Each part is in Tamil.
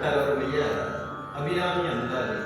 அருளப்பட்டார் அவருடைய அபிராமி அந்தாதி.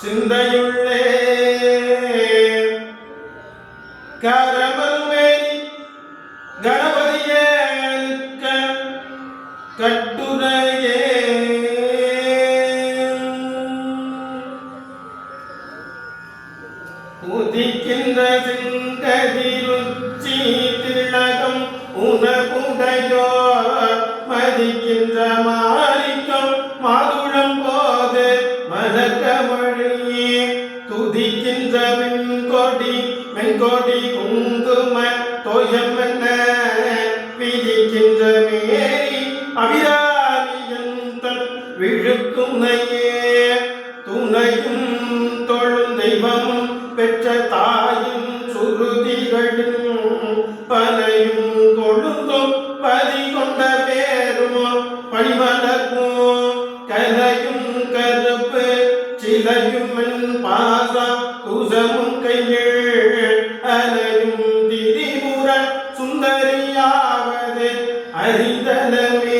ചിന്തയുള്ളേ. കരമ தெய்வம் பெற்ற தாயின் சுருதிகளும் பலையும் கொழுந்தும் பதி கொண்ட பேரும்? பணிமலக்கும் கரையும் கருப்பு சிலையும் பாசம் குசமும் கையில் அலையும் திரிபுர சுந்தரியாவது. அறிந்தனமே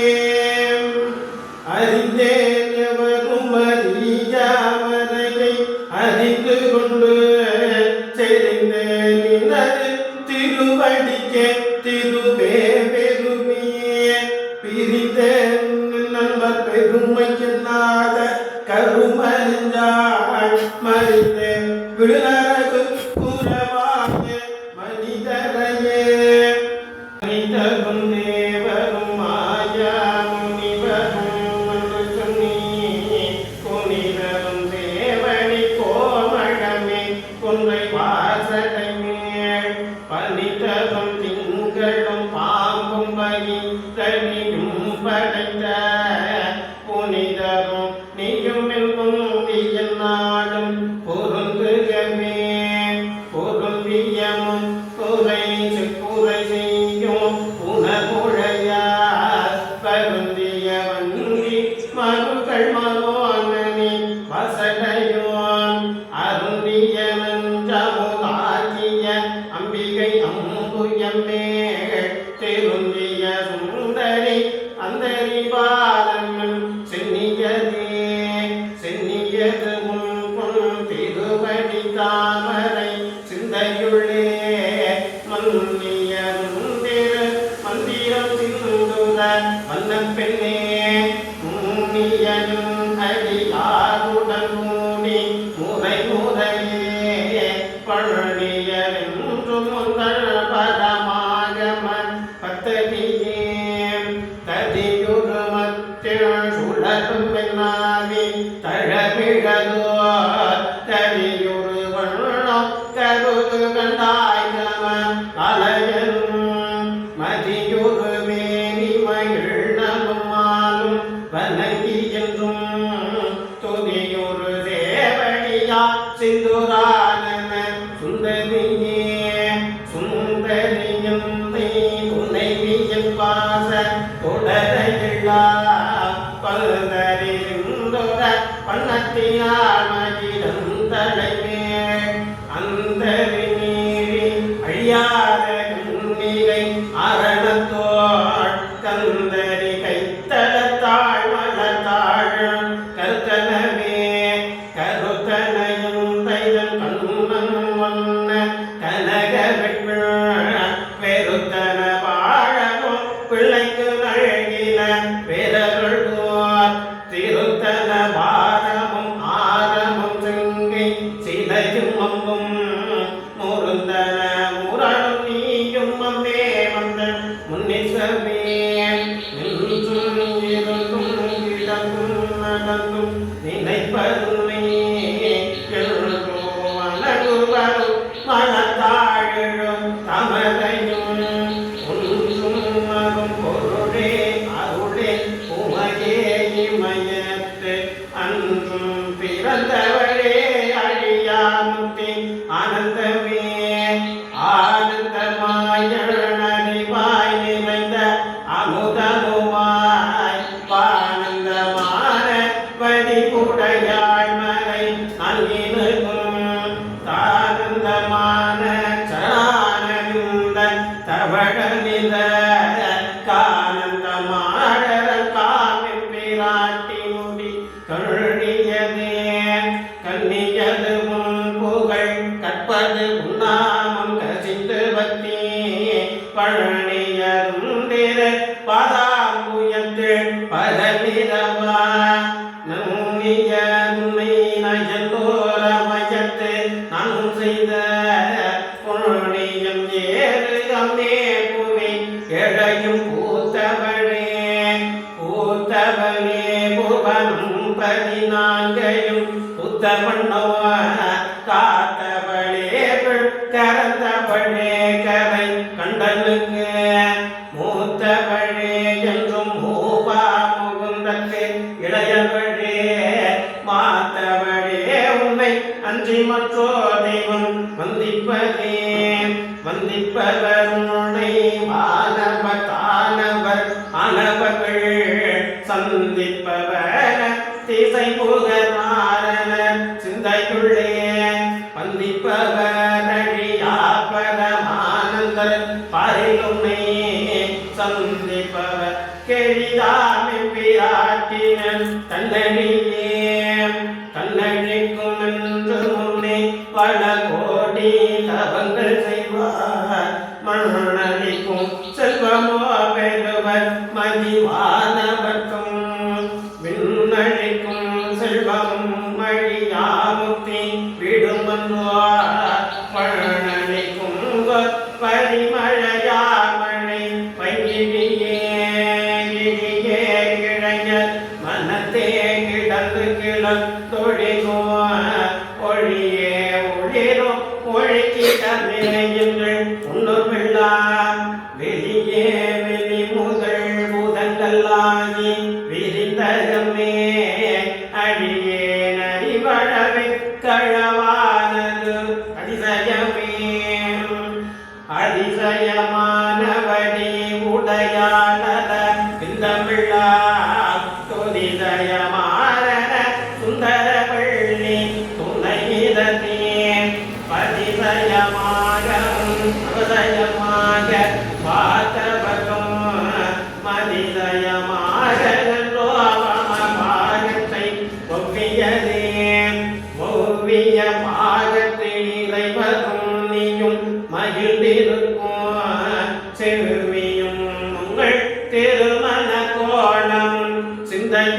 அலையலும் மதியுரு மேனி மகிழ் நலுமாலும் வணங்கி என்றும் துதியுரு தேவழியா சிந்துரானன சுந்தரியே சுந்தரியும் துணைவியின் பாச தொடரையில்லா பல்தறிந்துர பண்ணத்தினால் மகிழ்ந்தனை para ela, கண்ணியது உன் புகழ் கற்பது உண்ணாமம் கசிந்து பக்தி. பழனியருந்திரு பதாம்புயத்து பதவிரவா. நுண்ணிய உன்னை நயந்தோரமயத்து நான் செய்த புண்ணியம் ஏறு அம்மே புவி. எழையும் பூத்தவளே பூத்தவளே புவனும் பதினான்கையும் புத்தமண்ணோ காத்தவளே கரந்தவளே கரை கண்டனுக்கு மூத்தவளே என்றும் மூபா முகுந்தக்கு இளையவளே மாத்தவளே உன்னை அன்றி மற்றோ தெய்வம் வந்திப்பதே. வந்திப்பவர் உன்னை மாணவ தானவர் ஆனவர்கள் சந்திப்பவர் திசை புகழ் சிந்தைக்குள்ளே வந்திப்பவர் அழியா பரமானந்தர் சந்திப்பவர். கெளிதாமை பிராட்டினன் தன்னடியே. தன்னடிக்கும் என்று முன்னே பல கோடி தவங்கள் செய்வார். மன்ன பூதங்கல்லாகி விரிந்தகமே அடியே நரிவழவை கழவானது அதிசயமே அதிசயமானவடி உடையாளர பிந்தமிழா துதிதயமான சுந்தர பள்ளி துணையிதத்தே பதிசயமாக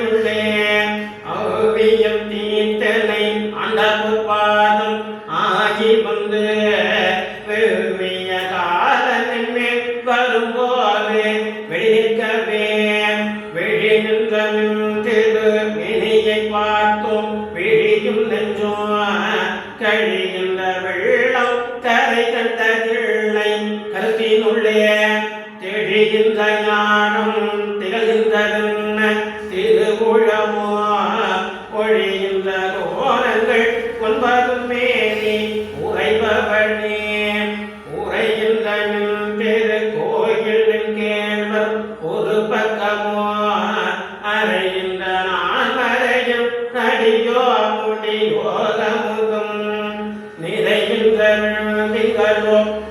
சிந்தையுள்ளே ஓவியம் தீர்த்தனை ஆண்டபாதம் ஆகி வந்து வெவ்விய காலனின் வரும்போது வெளிக்கவே வெளி நின்ற திரு இணையை பார்த்தோம். விழியும் நெஞ்சோ கழிகின்ற வெள்ளம் கரை கண்ட திள்ளை கருத்தினுள்ளே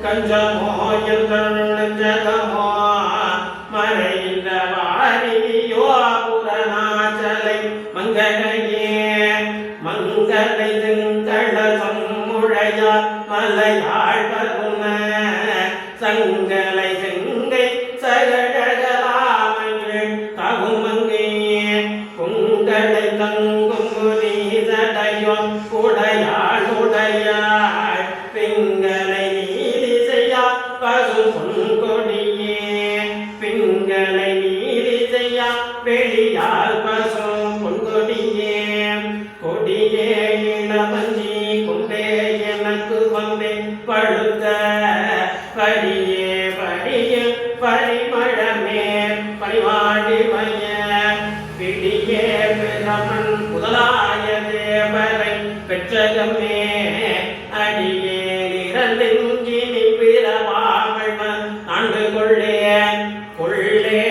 கஞ்சமோ என்ற நெஞ்சகமோ. மறைகின்ற புறநாச்சலை மங்களையே மங்களை திங்களம் முழையா மலையாள் சங்கலை கொடியே இளமஞ்சி கொண்டே எனக்கு வந்தே பழுத்த படியே படியே பரிமழமே பரிவாடி மைய பிடியே பிரமன் முதலாய தேவரை பெற்றகமே. அடியே நிறந்தெஞ்சினி பிறவாமல் ஆண்டு கொள்ளே கொள்ளே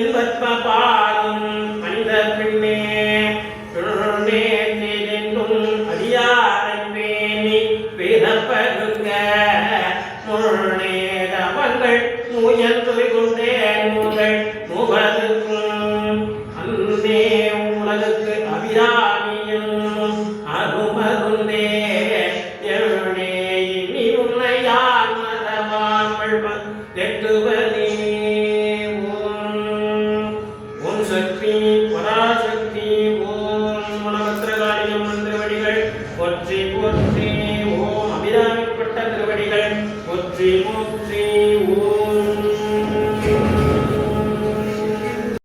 ஒருவரை தின்பத்ம பாடும் மனித